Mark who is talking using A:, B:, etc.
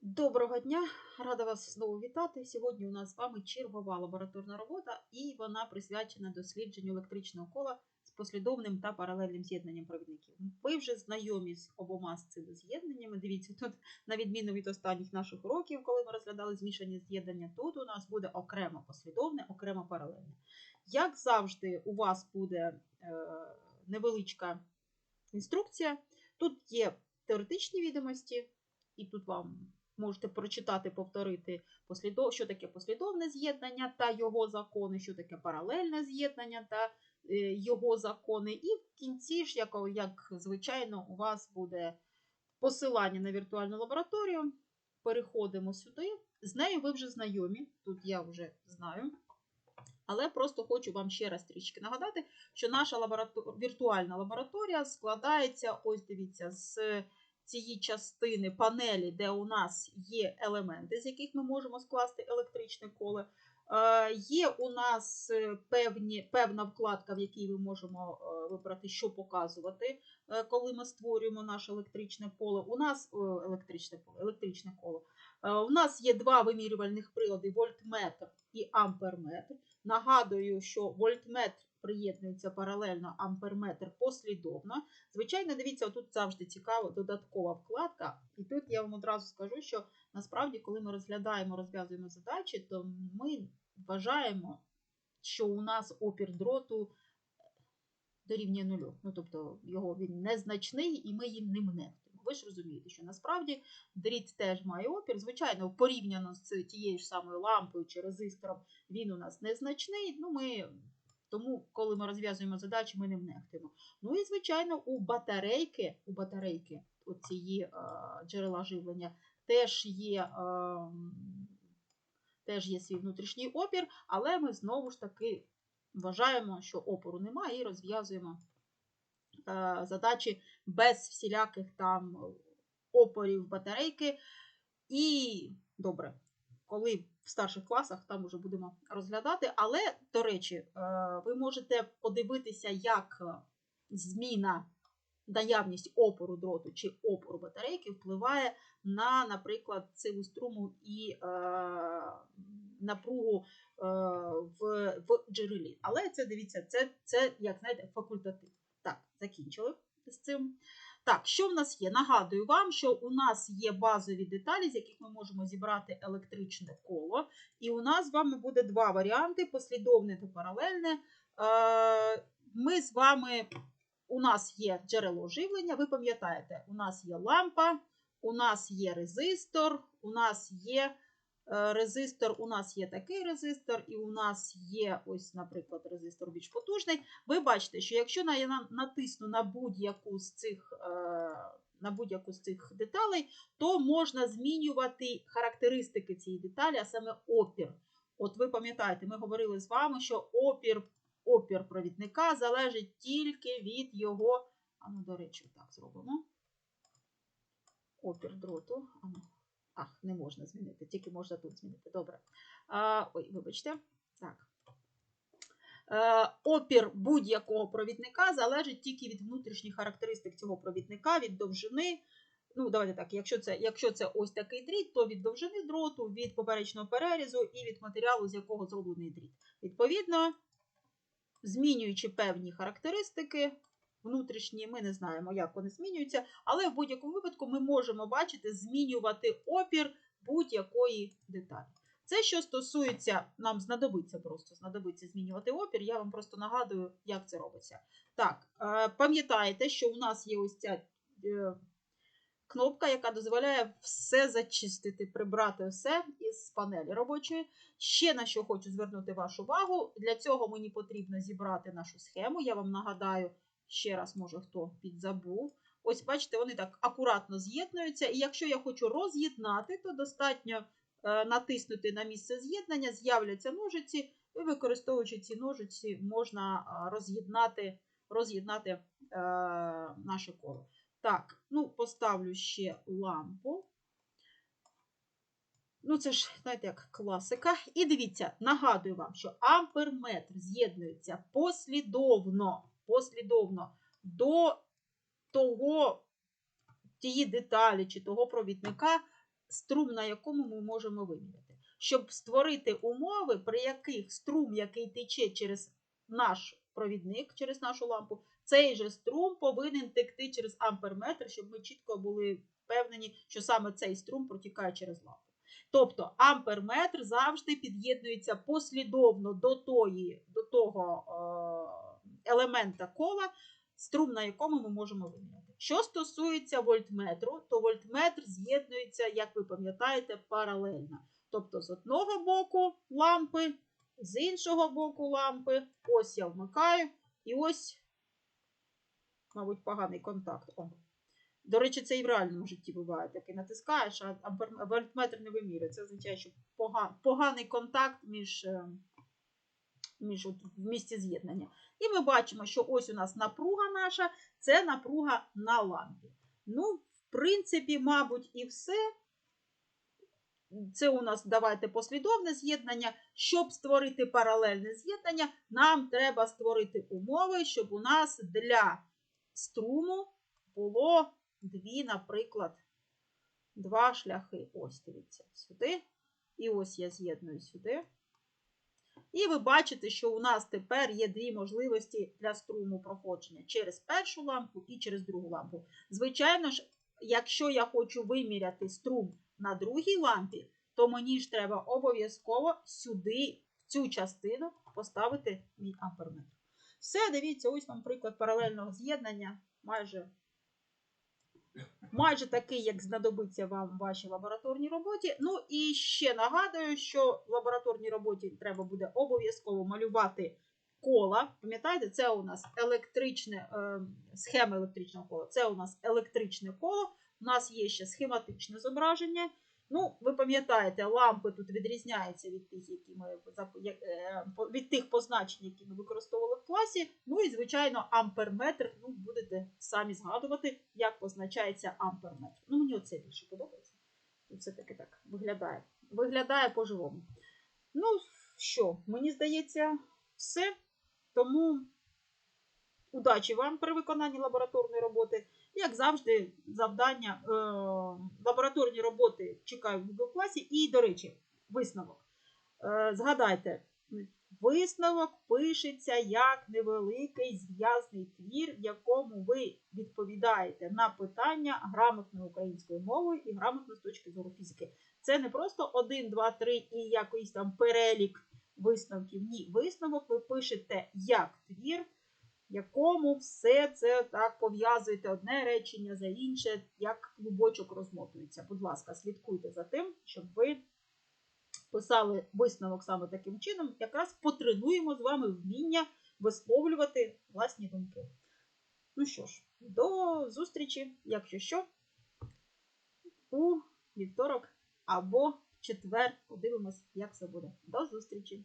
A: Доброго дня, рада вас знову вітати. Сьогодні у нас з вами чергова лабораторна робота, і вона присвячена дослідженню електричного кола з послідовним та паралельним з'єднанням провідників. Ви вже знайомі з обома з цими з'єднаннями. Дивіться, тут, на відміну від останніх наших уроків, коли ми розглядали змішані з'єднання, тут у нас буде окремо послідовне, окремо паралельне. Як завжди, у вас буде е, невеличка інструкція. Тут є теоретичні відомості, і тут вам можете прочитати, повторити, послідов... що таке послідовне з'єднання та його закони, що таке паралельне з'єднання та е, його закони. І в кінці ж, як, як звичайно, у вас буде посилання на віртуальну лабораторію. Переходимо сюди. З нею ви вже знайомі, тут я вже знаю. Але просто хочу вам ще раз трішки нагадати, що наша лаборатор... віртуальна лабораторія складається, ось дивіться, з цієї частини панелі, де у нас є елементи, з яких ми можемо скласти електричне коло. Е, Є у нас е, певні, певна вкладка, в якій ми можемо е, вибрати, що показувати, коли ми створюємо наше електричне поле. У нас електричне поле, електричне коло. У нас є два вимірювальних прилади: вольтметр і амперметр. Нагадую, що вольтметр приєднується паралельно амперметр послідовно. Звичайно, дивіться, тут завжди цікава додаткова вкладка. І тут я вам одразу скажу, що насправді, коли ми розглядаємо, розв'язуємо задачі, то ми вважаємо, що у нас опір дроту дорівнює нулю. Ну, тобто його він незначний і ми їм ним нехтуємо. Ви ж розумієте, що насправді дріт теж має опір. Звичайно, порівняно з тією ж самою лампою чи резистором, він у нас незначний. Ну, ми тому, коли ми розв'язуємо задачі, ми ним нехтуємо. Ну і, звичайно, у батарейки, у батарейки цієї е, джерела живлення теж є, е, теж є свій внутрішній опір, але ми знову ж таки вважаємо, що опору немає, і розв'язуємо е, задачі без всіляких там опорів батарейки. І добре, коли в старших класах там вже будемо розглядати. Але, до речі, е, ви можете подивитися, як зміна, наявність опору дроту чи опору батарейки впливає на, наприклад, силу струму і е, напругу е, в, в джерелі. Але це дивіться, це, це, як знаєте, факультатив. Так, закінчили з цим. Так, що в нас є? Нагадую вам, що у нас є базові деталі, з яких ми можемо зібрати електричне коло. І у нас з вами буде два варіанти: послідовне та паралельне. Ми з вами, у нас є джерело живлення, ви пам'ятаєте, у нас є лампа, у нас є резистор, у нас є резистор, у нас є такий резистор, і у нас є, ось, наприклад, резистор більш потужний. Ви бачите, що якщо я натисну на будь-яку з цих на будь-яку з цих деталей, то можна змінювати характеристики цієї деталі, а саме опір. От ви пам'ятаєте, ми говорили з вами, що опір опір провідника залежить тільки від його. А ну, до речі, так зробимо. Опір дроту. А, ну. Ах, не можна змінити, тільки можна тут змінити. Добре. А, Ой, вибачте. Так. Е, опір будь-якого провідника залежить тільки від внутрішніх характеристик цього провідника, від довжини. Ну, давайте так, якщо це якщо це ось такий дріт, то від довжини дроту, від поперечного перерізу і від матеріалу, з якого зроблений дріт. Відповідно, змінюючи певні характеристики внутрішні, ми не знаємо, як вони змінюються, але в будь-якому випадку ми можемо бачити, змінювати опір будь-якої деталі. Це, що стосується, нам знадобиться просто знадобиться змінювати опір, я вам просто нагадую, як це робиться. Так, пам'ятаєте, що у нас є ось ця е, кнопка, яка дозволяє все зачистити, прибрати все із панелі робочої. Ще на що хочу звернути вашу увагу. Для цього мені потрібно зібрати нашу схему. Я вам нагадаю, ще раз, може, хто підзабув. Ось, бачите, вони так акуратно з'єднуються. І якщо я хочу роз'єднати, то достатньо натиснути на місце з'єднання, з'являться ножиці, і використовуючи ці ножиці, можна роз'єднати роз'єднати е, наше коло. Так, ну, поставлю ще лампу. Ну, це ж, знаєте, як класика. І дивіться, нагадую вам, що амперметр з'єднується послідовно, послідовно до того, тієї деталі чи того провідника, струм, на якому ми можемо виміряти. Щоб створити умови, при яких струм, який тече через наш провідник, через нашу лампу, цей же струм повинен текти через амперметр, щоб ми чітко були впевнені, що саме цей струм протікає через лампу. Тобто амперметр завжди під'єднується послідовно до, тої, до того е, елемента кола, струм на якому ми можемо виміряти. Що стосується вольтметру, то вольтметр з'єднується, як ви пам'ятаєте, паралельно. Тобто з одного боку лампи, з іншого боку лампи. Ось я вмикаю, і ось, мабуть, поганий контакт. О. До речі, це і в реальному житті буває. Таки натискаєш, а вольтметр не вимірює. Це означає, що пога- поганий контакт між, е, між в місці з'єднання. І ми бачимо, що ось у нас напруга наша, це напруга на лампі. Ну, в принципі, мабуть, і все. Це у нас давайте послідовне з'єднання. Щоб створити паралельне з'єднання, нам треба створити умови, щоб у нас для струму було дві, наприклад, два шляхи. Ось, дивіться, сюди. І ось я з'єдную сюди. І ви бачите, що у нас тепер є дві можливості для струму проходження через першу лампу і через другу лампу. Звичайно ж, якщо я хочу виміряти струм на другій лампі, то мені ж треба обов'язково сюди, в цю частину, поставити мій амперметр. Все, дивіться, ось вам приклад паралельного з'єднання. Майже, майже такий, як знадобиться вам в вашій лабораторній роботі. Ну і ще нагадую, що в лабораторній роботі треба буде обов'язково малювати кола. Пам'ятаєте, це у нас електричне, е, схема електричного кола. Це у нас електричне коло. У нас є ще схематичне зображення. Ну, ви пам'ятаєте, лампи тут відрізняються від тих, які ми е, від тих позначень, які ми використовували в класі. Ну і, звичайно, амперметр. Ну, будете самі згадувати, як позначається амперметр. Ну, мені оце більше подобається. Все-таки так виглядає. Виглядає по-живому. Ну, що, мені здається, все. Тому удачі вам при виконанні лабораторної роботи. Як завжди, завдання е, лабораторні роботи чекаю в Google класі. І, до речі, висновок. Е, згадайте, висновок пишеться як невеликий зв'язний твір, в якому ви відповідаєте на питання грамотною українською мовою і грамотно з точки зору фізики. Це не просто 1, 2, 3 і якийсь там перелік висновків. Ні, висновок ви пишете як твір якому все це так пов'язуєте одне речення за інше, як клубочок розмотується. Будь ласка, слідкуйте за тим, щоб ви писали висновок саме таким чином, якраз потренуємо з вами вміння висловлювати власні думки. Ну що ж, до зустрічі, якщо що, у вівторок або четвер. Подивимось, як все буде. До зустрічі!